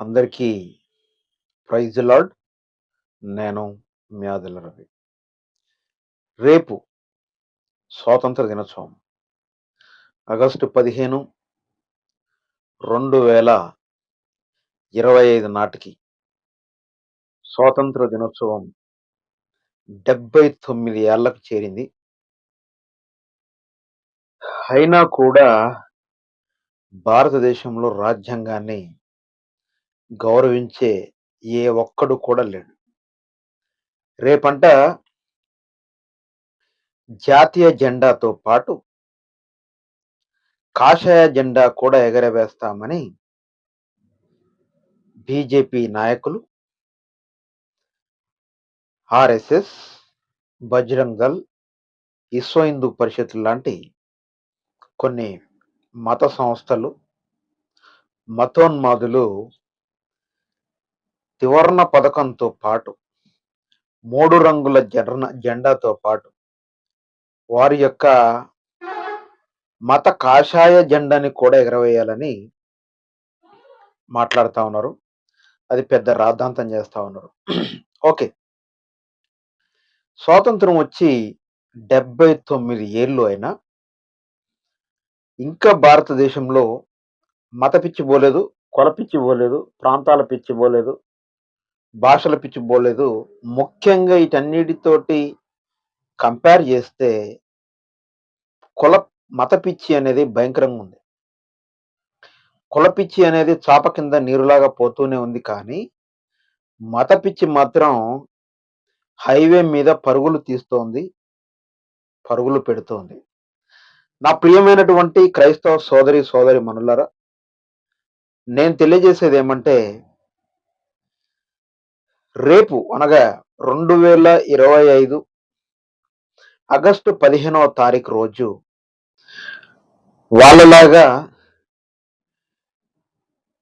అందరికీ praise lord. నేను మ్యాదల రవి. రేపు స్వాతంత్ర దినోత్సవం. ఆగస్టు పదిహేను రెండు వేల ఇరవై ఐదు నాటికి స్వాతంత్ర దినోత్సవం డెబ్బై తొమ్మిది ఏళ్ళకు చేరింది. అయినా కూడా భారతదేశంలో రాజ్యాంగాన్ని గౌరవించే ఏ ఒక్కడు కూడా లేడు. రేపంట జాతీయ జెండాతో పాటు కాషాయ జెండా కూడా ఎగరవేస్తామని బీజేపీ నాయకులు ఆర్ఎస్ఎస్ బజరంగ్ దళ్, విశ్వ హిందూ పరిషత్ లాంటి కొన్ని మత సంస్థలు మతోన్మాదులు త్రివర్ణ పథకంతో పాటు మూడు రంగుల జెండ జెండాతో పాటు వారి యొక్క మత కాషాయ జెండాని కూడా ఎగరవేయాలని మాట్లాడుతూ ఉన్నారు. అది పెద్ద రాద్ధాంతం చేస్తూ ఉన్నారు. ఓకే. స్వాతంత్రం వచ్చి డెబ్బై తొమ్మిది ఏళ్ళు అయినా ఇంకా భారతదేశంలో మత పిచ్చి పోలేదు కొల పిచ్చి పోలేదు ప్రాంతాల పిచ్చి పోలేదు భాషల పిచ్చి పోలేదు ముఖ్యంగా వీటన్నిటితోటి కంపేర్ చేస్తే కుల మత పిచ్చి అనేది భయంకరంగా ఉంది. కుల పిచ్చి అనేది చాప కింద నీరులాగా పోతూనే ఉంది కానీ మత పిచ్చి మాత్రం హైవే మీద పరుగులు తీస్తోంది పరుగులు పెడుతోంది. నా ప్రియమైనటువంటి క్రైస్తవ సోదరి సోదరి మనులరా నేను తెలియజేసేది ఏమంటే రేపు అనగా రెండు వేల ఇరవై ఐదు ఆగస్టు పదిహేనవ తారీఖు రోజు వాళ్ళలాగా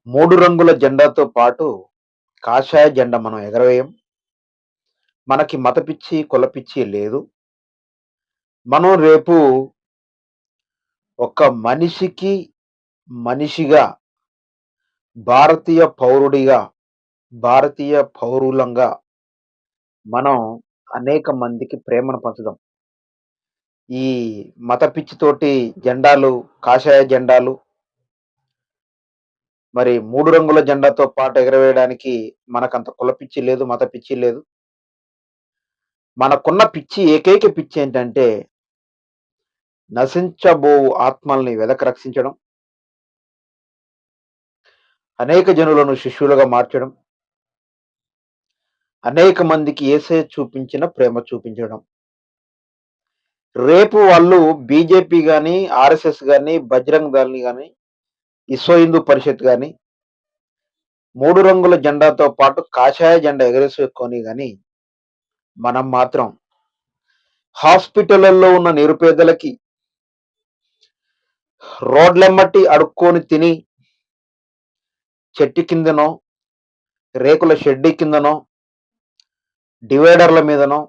మూడు రంగుల జెండాతో పాటు కాషాయ జెండా మనం ఎగరవేయం. మనకి మతపిచ్చి కులపిచ్చి పిచ్చి లేదు. మనం రేపు ఒక మనిషికి మనిషిగా భారతీయ పౌరుడిగా భారతీయ పౌరులంగా మనం అనేక మందికి ప్రేమను పంచుదాం. ఈ మత పిచ్చితోటి జెండాలు కాషాయ జెండాలు మరి మూడు రంగుల జెండాతో పాటు ఎగరవేయడానికి మనకంత కుల పిచ్చి లేదు మత పిచ్చి లేదు. మనకున్న పిచ్చి ఏకైక పిచ్చి ఏంటంటే నశించబో ఆత్మల్ని వెదక రక్షించడం అనేక జనులను శిష్యులుగా మార్చడం అనేక మందికి ఏసే చూపించిన ప్రేమ చూపించడం. రేపు వాళ్ళు బీజేపీ కానీ ఆర్ఎస్ఎస్ కానీ బజరంగ్ దళని కానీ విశ్వ హిందూ పరిషత్ కానీ మూడు రంగుల జెండాతో పాటు కాషాయ జెండా ఎగరేసుకొని కానీ మనం మాత్రం హాస్పిటళ్ళలో ఉన్న నిరుపేదలకి రోడ్లెమ్మటి అడుక్కొని తిని చెట్టు కిందనో రేకుల షెడ్డి కిందనో డివైడర్ల మీదనో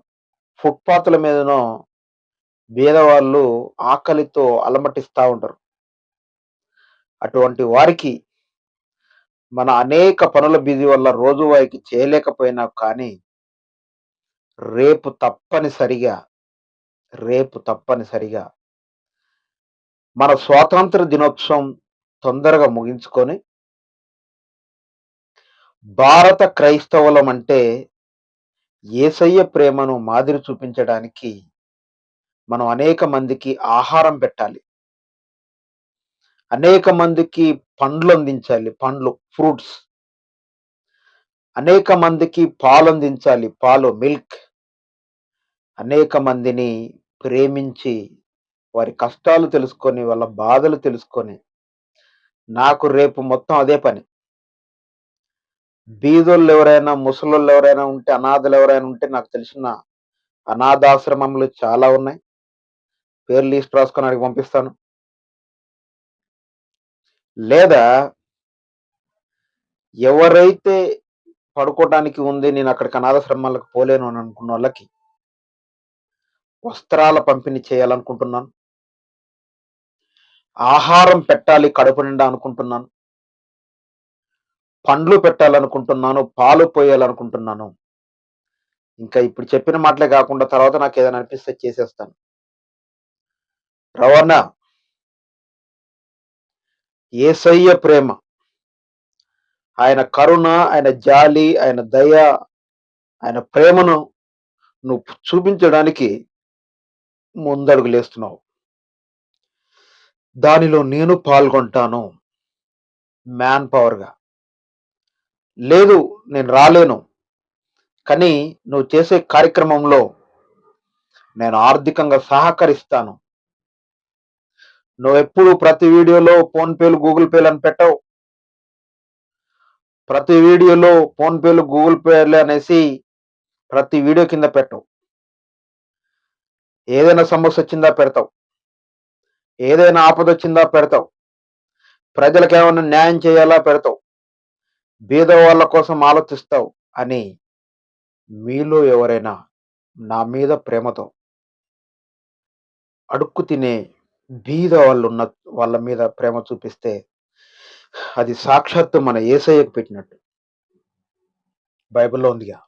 ఫుట్పాత్ల మీదనో బీదవాళ్ళు ఆకలితో అలమటిస్తూ ఉంటారు. అటువంటి వారికి మన అనేక పనుల బిజీ వల్ల రోజువారికి చేయలేకపోయినా కానీ రేపు తప్పనిసరిగా రేపు తప్పనిసరిగా మన స్వాతంత్ర దినోత్సవం తొందరగా ముగించుకొని భారత క్రైస్తవులం అంటే ఏసయ్య ప్రేమను మాదిరి చూపించడానికి మనం అనేక మందికి ఆహారం పెట్టాలి. అనేక మందికి పండ్లు అందించాలి. పండ్లు ఫ్రూట్స్. అనేక మందికి పాలు అందించాలి. పాలు మిల్క్. అనేక మందిని ప్రేమించి వారి కష్టాలు తెలుసుకొని వాళ్ళ బాధలు తెలుసుకొని నాకు రేపు మొత్తం అదే పని. బీదోళ్ళు ఎవరైనా ముసలోళ్ళు ఎవరైనా ఉంటే అనాథలు ఎవరైనా ఉంటే నాకు తెలిసిన అనాథాశ్రమములు చాలా ఉన్నాయి. పేరు లిస్ట్ రాసుకొని అడిగి పంపిస్తాను. లేదా ఎవరైతే పడుకోవటానికి ఉంది నేను అక్కడికి అనాథాశ్రమాలకు పోలేను అని అనుకున్న వాళ్ళకి వస్త్రాల పంపిణీ చేయాలనుకుంటున్నాను. ఆహారం పెట్టాలి కడుపు నిండా అనుకుంటున్నాను. పండ్లు పెట్టాలనుకుంటున్నాను పాలు పోయాలనుకుంటున్నాను. ఇంకా ఇప్పుడు చెప్పిన మాటలే కాకుండా తర్వాత నాకు ఏదైనా అనిపిస్తే చేసేస్తాను. రవాణా. ఏసయ్య ప్రేమ. ఆయన కరుణ ఆయన జాలి ఆయన దయ ఆయన ప్రేమను నువ్వు చూపించడానికి ముందడుగులేస్తున్నావు దానిలో నేను పాల్గొంటాను. మ్యాన్ పవర్గా. లేదు నేను రాలేను. కానీ నువ్వు చేసే కార్యక్రమంలో నేను ఆర్థికంగా సహకరిస్తాను. నువ్వు ఎప్పుడు ప్రతి వీడియోలో ఫోన్పేలు గూగుల్ పేలు అని పెట్టవు. ప్రతి వీడియోలో ఫోన్పేలు గూగుల్ పేలు అనేసి ప్రతి వీడియో కింద పెట్టవు. ఏదైనా సమస్య వచ్చిందా పెడతావు. ఏదైనా ఆపద వచ్చిందా పెడతావు. ప్రజలకు ఏమైనా న్యాయం చేయాలా పెడతావు. బీద వాళ్ళ కోసం ఆలోచిస్తావు అని మీలో ఎవరైనా నా మీద ప్రేమతో అడుక్కు తినే బీద వాళ్ళు ఉన్న వాళ్ళ మీద ప్రేమ చూపిస్తే అది సాక్షాత్తు మన ఏసయ్యకు పెట్టినట్టు. బైబిల్లో ఉందిగా.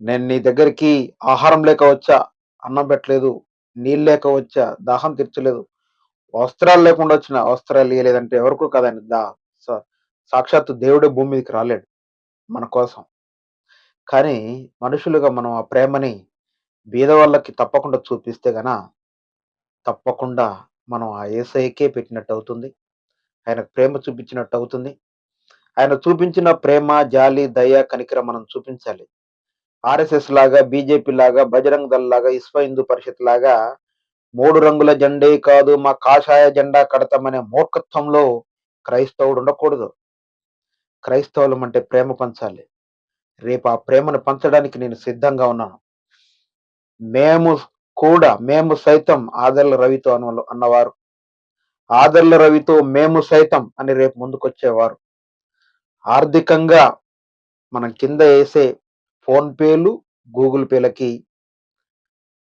నేను నీ దగ్గరికి ఆహారం లేక వచ్చా అన్నం పెట్టలేదు నీళ్ళు లేక వచ్చా దాహం తీర్చలేదు వస్త్రాలు లేకుండా వచ్చిన వస్త్రాలు ఇవ్వలేదంటే ఎవరికో కదండి దా సాక్షాత్తు దేవుడే భూమి మీదకి రాలేడు మన కోసం. కానీ మనుషులుగా మనం ఆ ప్రేమని బీదవాళ్ళకి తప్పకుండా చూపిస్తే గన తప్పకుండా మనం ఆ ఏసైకే పెట్టినట్టు అవుతుంది. ఆయన ప్రేమ చూపించినట్టు అవుతుంది. ఆయన చూపించిన ప్రేమ జాలి దయ కనికరం మనం చూపించాలి. ఆర్ఎస్ఎస్ లాగా బీజేపీ లాగా బజరంగ్ దళ్ లాగా విశ్వ హిందూ పరిషత్ లాగా మూడు రంగుల జెండే కాదు మా కాషాయ జెండా కడతామనే మూర్ఖత్వంలో క్రైస్తవుడు ఉండకూడదు. క్రైస్తవులం అంటే ప్రేమ పంచాలి. రేపు ఆ ప్రేమను పంచడానికి నేను సిద్ధంగా ఉన్నాను. మేము కూడా మేము సైతం ఆదర్ల రవితో అన్న అన్నవారు. ఆదర్ల రవితో మేము సైతం అని రేపు ముందుకొచ్చేవారు. ఆర్థికంగా మనం కింద వేసే ఫోన్ పేలు గూగుల్ పేలకి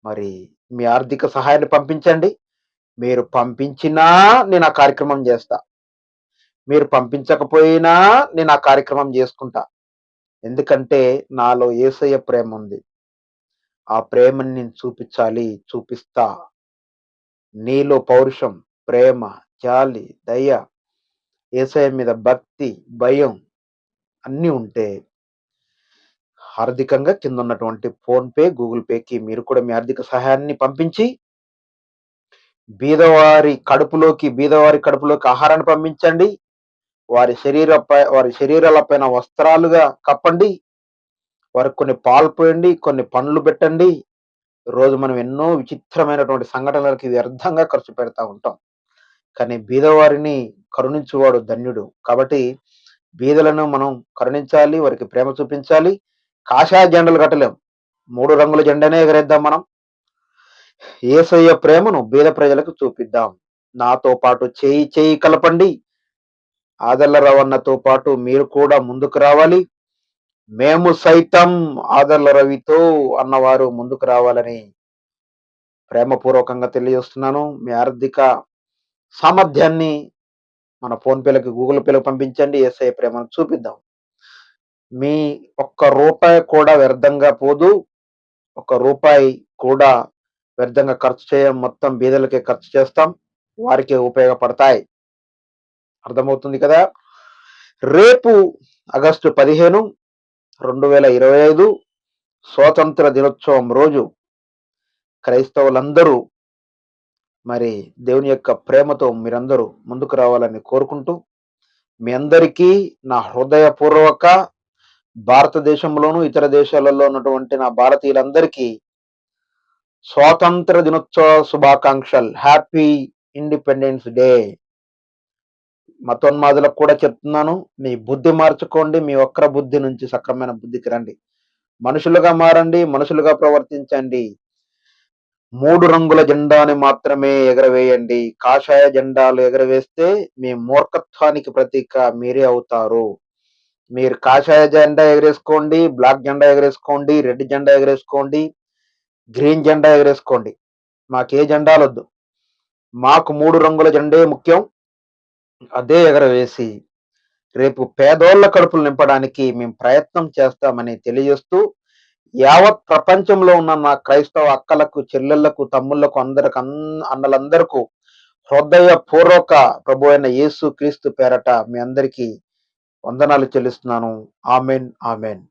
మరి మీ ఆర్థిక సహాయాన్ని పంపించండి. మీరు పంపించినా నేను ఆ కార్యక్రమం చేస్తా. మీరు పంపించకపోయినా నేను ఆ కార్యక్రమం చేసుకుంటా. ఎందుకంటే నాలో ఏసయ్య ప్రేమ ఉంది ఆ ప్రేమని నేను చూపించాలి చూపిస్తా. నీలో పౌరుషం ప్రేమ జాలి దయ ఏసయ్య మీద భక్తి భయం అన్నీ ఉంటే ఆర్థికంగా కింద ఉన్నటువంటి ఫోన్పే గూగుల్ పేకి మీరు కూడా మీ ఆర్థిక సహాయాన్ని పంపించి బీదవారి కడుపులోకి బీదవారి కడుపులోకి ఆహారాన్ని పంపించండి. వారి శరీరపై వారి శరీరాలపైన వస్త్రాలుగా కప్పండి. వారికి కొన్ని పాలు పోయండి కొన్ని పండ్లు పెట్టండి. రోజు మనం ఎన్నో విచిత్రమైనటువంటి సంఘటనలకి వ్యర్థంగా ఖర్చు పెడతా ఉంటాం. కానీ బీదవారిని కరుణించువాడు ధన్యుడు. కాబట్టి బీదలను మనం కరుణించాలి వారికి ప్రేమ చూపించాలి. కాషాయ జెండలు కట్టలేం. మూడు రంగుల జెండానే ఎగరేద్దాం మనం. ఏసయ్య ప్రేమను బీద ప్రజలకు చూపిద్దాం. నాతో పాటు చేయి చేయి కలపండి. ఆదర్ల రవణతో పాటు మీరు కూడా ముందుకు రావాలి. మేము సైతం ఆదర్ల రవితో అన్నవారు ముందుకు రావాలని ప్రేమపూర్వకంగా తెలియజేస్తున్నాను. మీ ఆర్థిక సామర్థ్యాన్ని మన ఫోన్పేలకు గూగుల్ పేలకు పంపించండి. ఎస్ఐ ప్రేమను చూపిద్దాం. మీ ఒక్క రూపాయి కూడా వ్యర్థంగా పోదు. ఒక రూపాయి కూడా వ్యర్థంగా ఖర్చు చేయం. మొత్తం బీదలకే ఖర్చు చేస్తాం. వారికి ఉపయోగపడతాయి. అర్థమవుతుంది కదా? రేపు ఆగస్టు పదిహేను రెండు వేల ఇరవై ఐదు స్వాతంత్ర దినోత్సవం రోజు క్రైస్తవులందరూ మరి దేవుని యొక్క ప్రేమతో మీరందరూ ముందుకు రావాలని కోరుకుంటూ మీ అందరికీ నా హృదయపూర్వక భారతదేశంలోను ఇతర దేశాలలో ఉన్నటువంటి నా భారతీయులందరికీ స్వాతంత్ర దినోత్సవ శుభాకాంక్షలు. హ్యాపీ ఇండిపెండెన్స్ డే మతోన్మాదులకు కూడా చెప్తున్నాను మీ బుద్ధి మార్చుకోండి మీ ఒక్కర బుద్ధి నుంచి సక్రమైన బుద్ధికి రండి. మనుషులుగా మారండి మనుషులుగా ప్రవర్తించండి. మూడు రంగుల జెండాని మాత్రమే ఎగరవేయండి. కాషాయ జెండాలు ఎగరవేస్తే మీ మూర్ఖత్వానికి ప్రతీక మీరే అవుతారు. మీరు కాషాయ జెండా ఎగరేసుకోండి బ్లాక్ జెండా ఎగరేసుకోండి రెడ్ జెండా ఎగరేసుకోండి గ్రీన్ జెండా ఎగరేసుకోండి. మాకే జెండాలు వద్దు మాకు మూడు రంగుల జెండే ముఖ్యం. అదే ఎగరవేసి రేపు పేదోళ్ళ కడుపులు నింపడానికి మేము ప్రయత్నం చేస్తామని తెలియజేస్తూ యావత్ ప్రపంచంలో ఉన్న నా క్రైస్తవ అక్కలకు చెల్లెళ్ళకు తమ్ముళ్ళకు అందరికి అన్- అన్నలందరకు హృదయ పూర్వక ప్రభు అయిన యేసు క్రీస్తు పేరట మీ అందరికీ వందనాలు చెల్లిస్తున్నాను. Amen amen.